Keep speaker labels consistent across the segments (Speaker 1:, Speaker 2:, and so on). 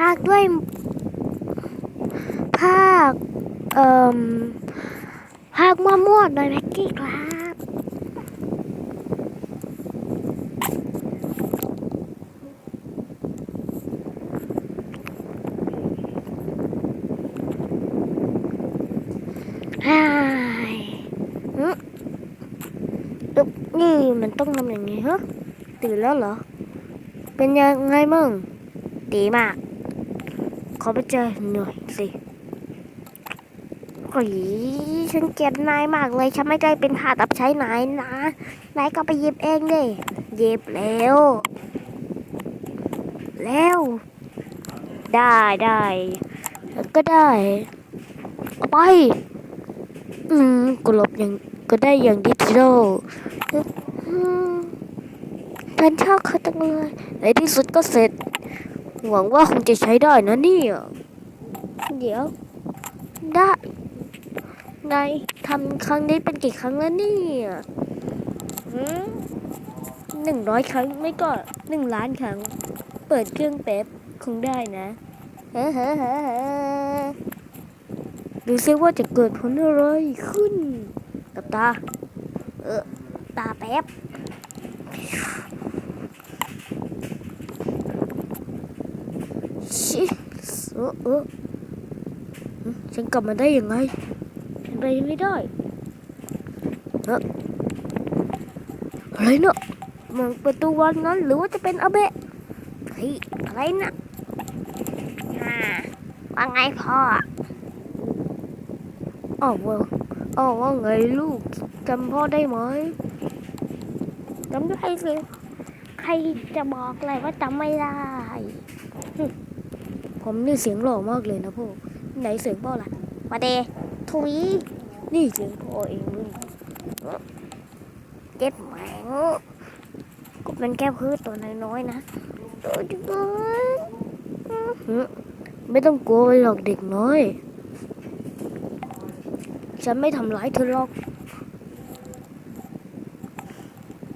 Speaker 1: ภาคด้วยภาคเอ่มภาคมั่วๆโดยแม็กกี้ครับฮ่ายหึอึ๊บนี่มันต้องทำอย่างนี้ฮะตื่นแล้วเหรอ เป็นยังไงมึง ดีมาก ขอไปเจอหน่อยสิโอ้ยฉันเกลียดนายมากเลย ฉันไม่ได้เป็นทาสรับใช้นายนะ นายก็ไปหยิบเองดิหยิบแล้ว แล้ว ได้ได้ก็ได้ ไป อืมก็หลบอย่างก็ได้อย่างดิจิทัลอืมฉันชอบเขาจังเลยในที่สุดก็เสร็จ หวังว่าคงจะใช้ได้นะเนี่ย เดี๋ยว ได้นายทำครั้งนี้เป็นกี่ครั้งแล้วเนี่ยหนึ่งร้อยครั้งไม่ก็หนึ่งล้านครั้ง เปิดเครื่องแป๊บคงได้นะเฮ้เฮ้เฮ้เฮ้ดูซิว่าจะเกิดผลอะไรขึ้น กับตา เออ ตาแป๊บ ชิเออเออฉันกลับมาได้ยังไง ฉันไปไม่ได้เอออะไรเนาะมันประตูวันนั้นหรือว่าจะเป็นอาเบะเฮ้ยอะไรนะอ่าว่าไงพ่ออ๋อว่าอ๋อว่าไงลูกจำพ่อได้ไหมจำได้สิใครจะบอกเลยว่าจำไม่ได้ ผมนี่เสียงหล่อมากเลยนะพ่อไหนเสียงพ่อล่ะมาเดทุยนี่เสียงพ่อเองเลยเจ็ดแหมงก็เป็นแค่พืชตัวน้อยๆนะตัวจิ๋วไม่ต้องกลัวไปหรอกเด็กน้อย ฉันไม่ทำร้ายเธอหรอก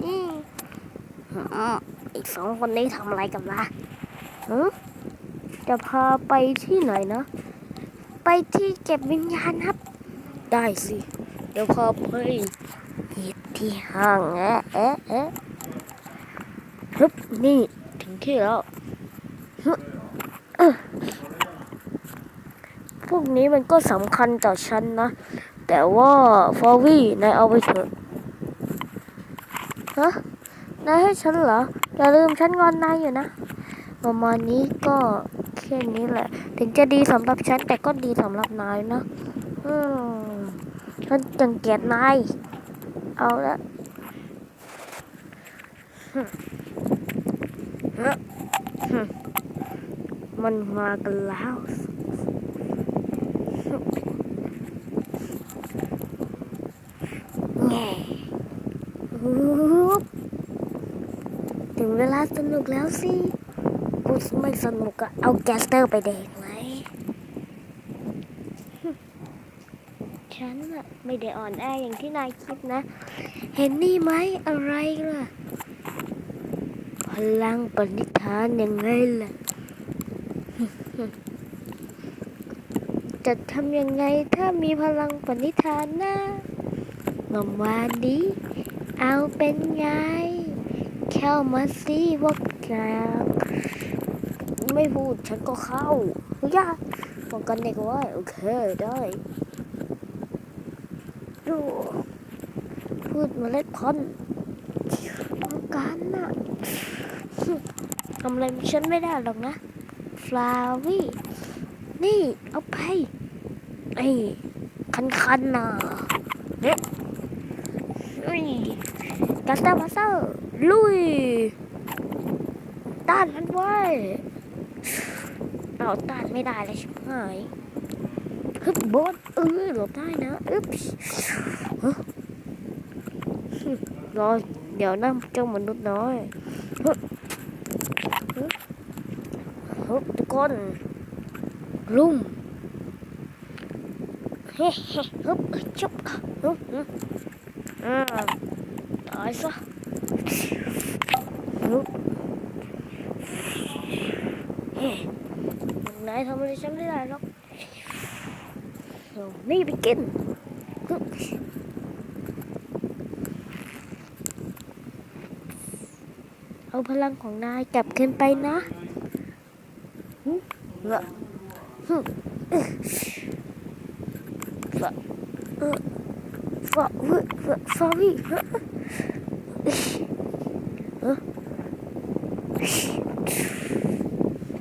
Speaker 1: อืมอืมอีกสองคนนี้ทำอะไรกันล่ะหือ จะพาไปที่ไหนนะ ไปที่เก็บวิญญาณครับ ได้สิ เดี๋ยวพาไปเหตุที่ห้างแอะแอะแอะฮึบนี่ถึงที่แล้วฮึบเอ้อพวกนี้มันก็สำคัญต่อฉันนะ แต่ว่าฟอวี่นายเอาไปเถอะฮะนายให้ฉันเหรอ อย่าลืมฉันงอนนายอยู่นะ ประมาณนี้ก็ แค่นี้แหละ ถึงจะดีสำหรับฉันแต่ก็ดีสำหรับนายนะอืมฉันจังเกียดนาย เอาละฮึมฮึมมันมากันแล้วแง่ถึงเวลาสนุกแล้วสิ ไม่สนุกอะเอาแกสเตอร์ไปแดงไว้ ฉันอะไม่ได้อ่อนแออย่างที่นายคิดนะ เห็นนี่ไหมอะไรล่ะ พลังปณิธานยังไงล่ะ จะทำยังไงถ้ามีพลังปณิธานนะเมื่อวานนี้เอาเป็นไงเข้ามาสิพวกแก ไม่พูดฉันก็เข้าย่าป้องกันเด็กไว้โอเคได้ดูพูดมาเล็ดพันป้องกันน่ะทำอะไรฉันไม่ได้หรอกนะฟลาวี่นี่เอาไปไอ้คันคันน่ะเฮ้ยเฮ้ยกัสตาร์มาเซอร์ลุยต้านมันไว้ เราต้านไม่ได้เลยชิบหายฮึบบอสเออหลบได้นะอึ๊บฮึรอเดี๋ยวนะเจ้ามนุษย์น้อยฮึบฮึบทุกคนลุ่มเฮ้เฮ้ฮึบชุบฮึบฮึบอ่าตายซะฮึบเฮ้ นายทำอะไรฉันไม่ได้หรอกนี่ไปกินเอาพลังของนายกลับขึ้นไปนะเหรอฮึเอ้อฟะฟะเว้ยฟะฟะวิเฮ้อเออ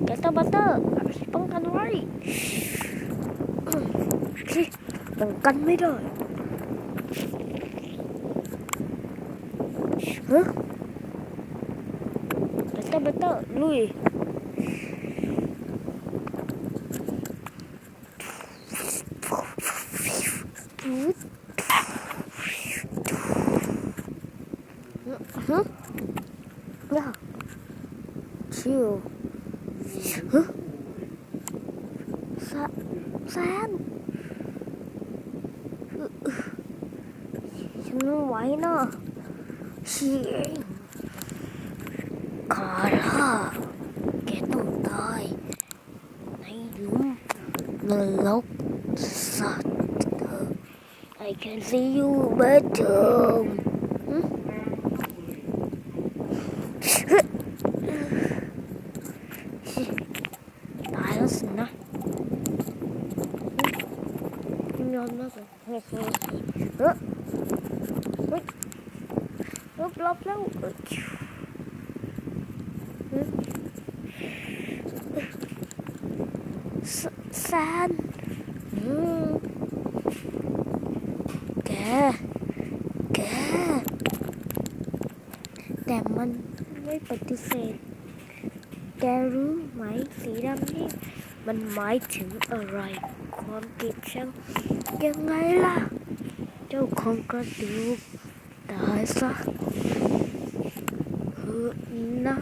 Speaker 1: แกตบัตเตอร์ ป้องกันไว้อืมสิป้องกันไม่ได้เฮ้ยแกตบัตเตอร์ลุยฮะว้าวชิวฮะแซแซน ฉันไม่ไหวนะชีเองคาร่าแกต้องตายในหลุมนรกสัตว์ I can see you better ตา แล้วเอ้ยเฮ้ยแซนแก แก แต่มันไม่ปฏิเสธ แกรู้ไหมสีดำนี่มันหมายถึงอะไร ความเกลียดชังยังไงล่ะ เจ้าของกระดูก ตายซะเฮ้อนะ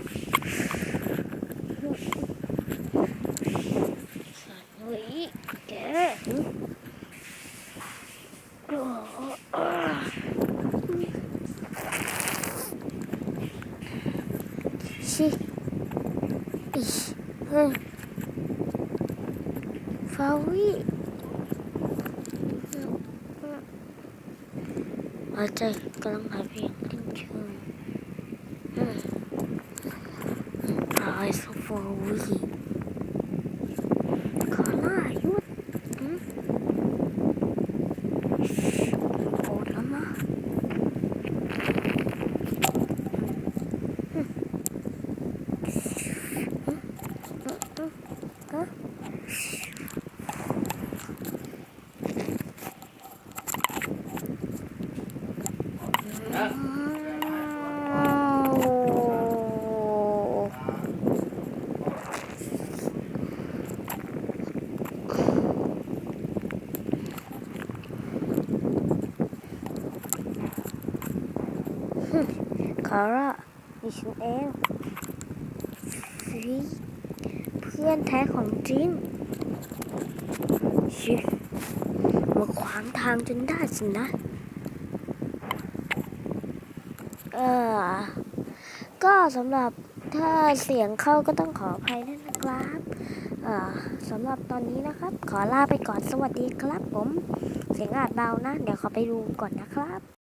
Speaker 1: สัตว์เฮ้ยแกโอ้อ่าชิอิเฮ้ยฟาวิหัว ใจกำลังหายเพียงดิ้นเชิงอืมตายซะฟาวิขอล่าหยุดอืมโกรธแล้วนะฮะ คาร่าดิฉันเองฟีเพื่อนแท้ของจริงชิมาขวางทางจนได้สินะ เออ ก็สำหรับถ้าเสียงเข้าก็ต้องขออภัยด้วยนะครับเออสำหรับตอนนี้นะครับ ขอลาไปก่อนสวัสดีครับผม เสียงอาจเบานะ เดี๋ยวขอไปดูก่อนนะครับ